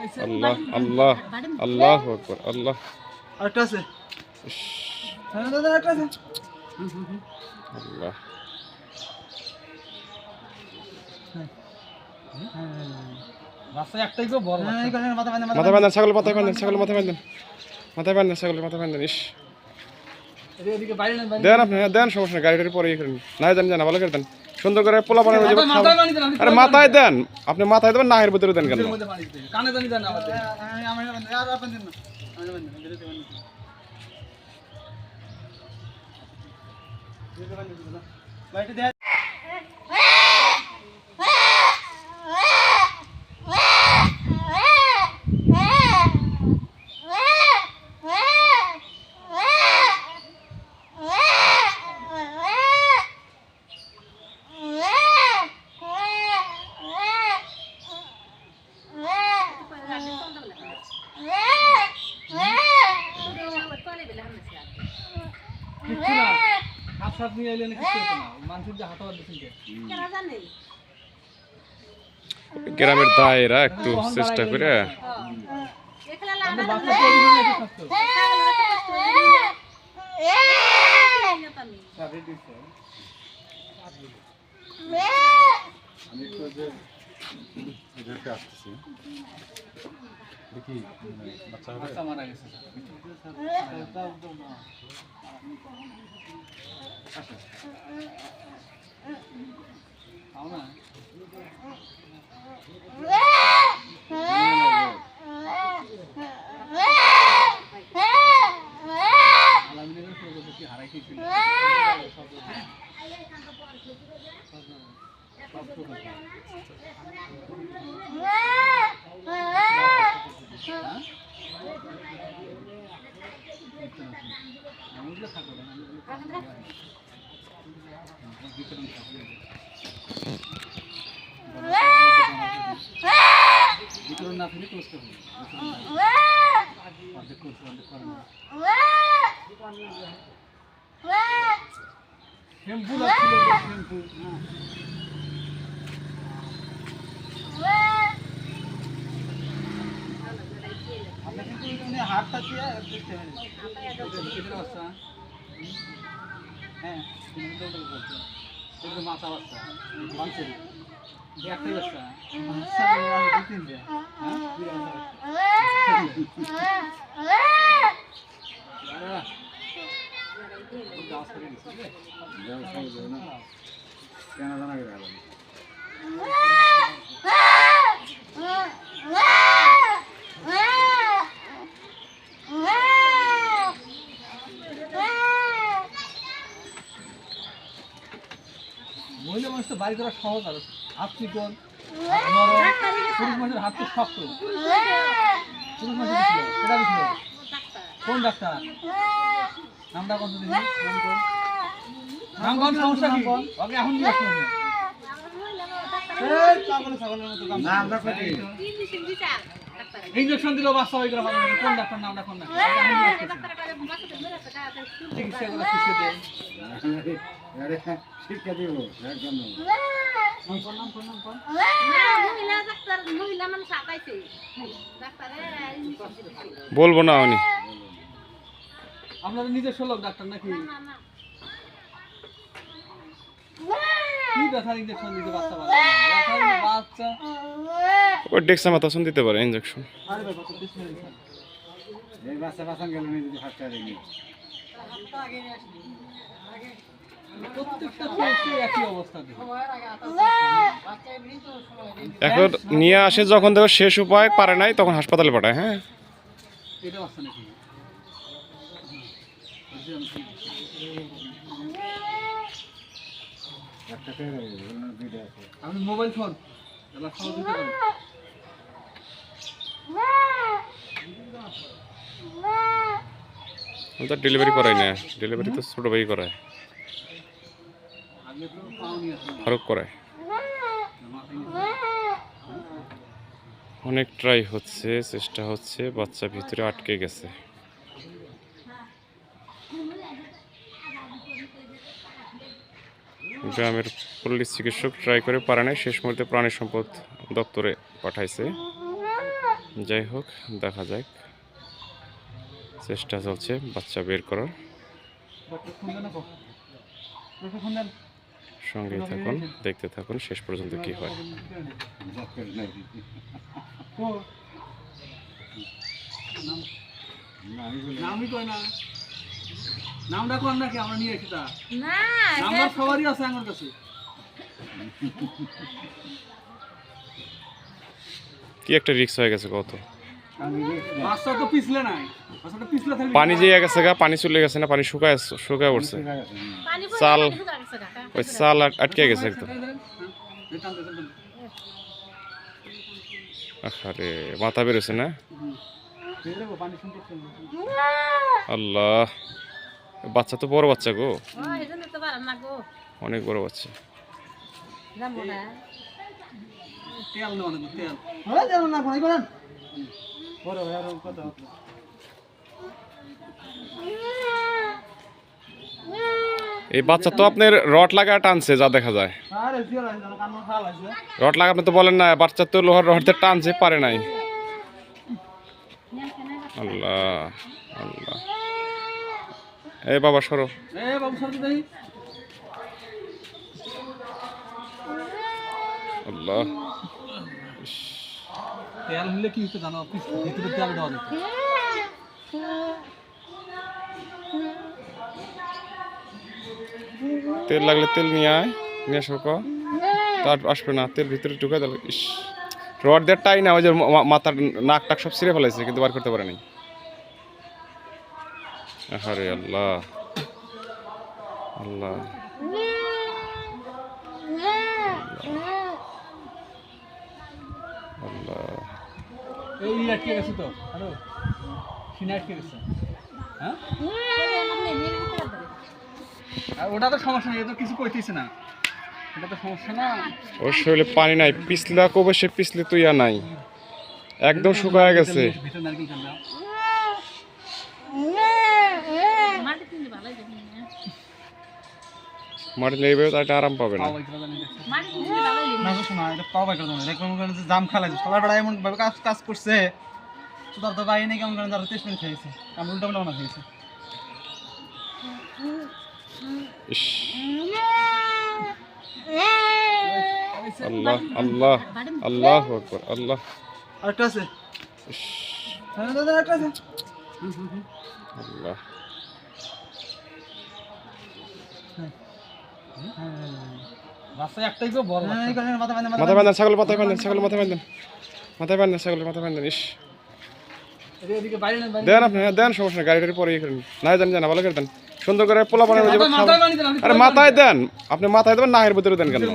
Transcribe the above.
আল্লাহ আল্লাহ আল্লাহ আকবার আল্লাহ। আরেকটা আছে। হ্যাঁ দাদা আরেকটা আছে। আল্লাহ। হ্যাঁ মাথা ছাগল ছাগল ছাগলের ইস। না বাইরে দেন আপনি হ্যাঁ দেন সমস্যা নেই গাড়িটারি পরে ইয়ে করেন না জানি জানা ভালো করে দেন। সুন্দর করে পোলা বানানো যাবে মাথায় মাথায় দেন আপনি আরে মাথায় দেন আপনি মাথায় দেবেন নাহের ভিতরে দেন কানে জানি দেন আমাদের আমি আমি আর আপনি দেন না আমি দেন না দিতে পারেন বাইরে দেন কিচ্ছু না হাত সাত নিয়ে এলেন কিছু হতো না। মানুষের যে হাত হাত গ্রামের দায়েরা একটু চেষ্টা করে। আমাদের থাকতো স্যার বাচ্চা মারা গেছে স্যার। খেয়েছিল সব শুরু করতে আমাদের থাকো না বিতরণ থাকো বিতরণ না থাকলে ক্লোজ করবো অর্ধেক করছে অর্ধেক করে না শ্যাম্পু লাগছিল শ্যাম্পু আপনার মাথা বাচ্চা মাংসের একটাই বাচ্চা হ্যাঁ? কেন জানা গেল? মহিলা মানুষ তো বাড়ি করা সহজ আর হাত চিকন নরম পুরুষ মানুষের হাত তো শক্ত। পুরুষ মানুষ ছিল? সেটা ছিল? কোন ডাক্তার? নামটা কত দিন নাম কোন নাম কোন সমস্যা কি? ওকে এখন দিলো বাচ্চা হয়ে গেল কোন ডাক্তার নামটা কোন না চিকিৎসা করে শিখে দেয় শিক্ষা দিব একদম কোন বলব না উনি আপনাদের নিজস্ব লোক ডাক্তার নাকি? ইনজেকশন দিতে পারে ইঞ্জেকশন এই বাচ্চা গেল ফার্স্ট এখন নিয়ে আসে যখন দেখো শেষ উপায় পারে নাই তখন হাসপাতালে পাঠায় হ্যাঁ। Mobile phone. আমি তো ডেলিভারি করাই না। ডেলিভারি তো ছোটো ভাই করায় আগে তো পাও নিয়ে আসলাম ফারুক করায়। অনেক ট্রাই হচ্ছে, চেষ্টা হচ্ছে, বাচ্চা ভিতরে আটকে গেছে। গ্রামের পল্লী চিকিৎসক ট্রাই করে পারে নাই, শেষ মুহূর্তে প্রাণী সম্পদ দপ্তরে পাঠাইছে। যাই হোক, দেখা যাক। চেষ্টা চলছে বাচ্চা বের করার। সঙ্গে থাকুন দেখতে থাকুন শেষ পর্যন্ত কি হয়। হিসাব করে নাই তো না আমি বলি নামই কয় না। নামটা কোন নাকি আমরা নিয়ে এসি তা। নাম্বার সবারই আছে আমার কাছে। কি একটা রিক্স হয়ে গেছে কত? তো পিছলে নাই। পানি যে গেছে গা পানি চলে গেছে না পানি শুকায় শুকায় উঠছে। চাল। ওই সাল আটকে গেছে একদম। আরে মাথা বেরোছে না? আল্লাহ, বাচ্চা তো বড় বাচ্চা গো। অনেক বড় বাচ্চা। এই বাচ্চা তো আপনার রড লাগা টানছে, যা দেখা যায়। জিয়া লাগে আপনি তো বলেন না, বাচ্চা তো লোহার রড দিয়ে টানছে, পারে নাই। আল্লাহ আল্লাহ। সরো এ বাবু দেই আল্লাহ। তেল হলে কি হতো জানো? ভিতরে তেল দেওয়া যেত তেল লাগলে তেল নিয়ে আয় নিয়ে আসো তার আসবে না তেল ভিতরে ঢুকে দিল ইস। রড দিয়ে টাই না ওই যে মাথার নাক টাক সব ছিঁড়ে ফেলাইছে কিন্তু বার করতে পারেনি নাই। আরে আল্লাহ। আল্লাহ। আল্লাহ। এই আটকে গেছে তো? হ্যালো সিনে আটকে গেছে? হ্যাঁ? ওটা তো সমস্যা নেই তো কিছু কইতেছে না। এটা তো সমস্যা না। ওর শরীরে পানি নাই পিছলা কবে সে পিছলে তুই নাই। একদম শুকায় গেছে। মাটি লেগে আরাম পাবে না। শোনা এটা জাম এমন কাজ কাজ করছে তো খেয়েছে আমি খেয়েছে আল্লাহ আল্লাহ আল্লাহ আকবর আল্লাহ। আরেকটা আছে। হ্যাঁ দাদা আরেকটা আছে। আল্লাহ। হ্যাঁ, মাথা বান্ধেন ছাগল মাথা বান্ধেন ছাগল মাথায় বান্ধেন মাথা বান্ধেন ছাগল মাথা বান্ধেন ইস দেন আপনি দেন সমস্যা নেই গাড়ি টাড়ি পরে ইয়ে করেন না জানি জানা ভালো করে দেন। সুন্দর করে পোলা পানি মাথায় দেন আপনি আরে মাথায় দেন। আপনি মাথায় দেবেন নাহের ভিতরে দেন কানে?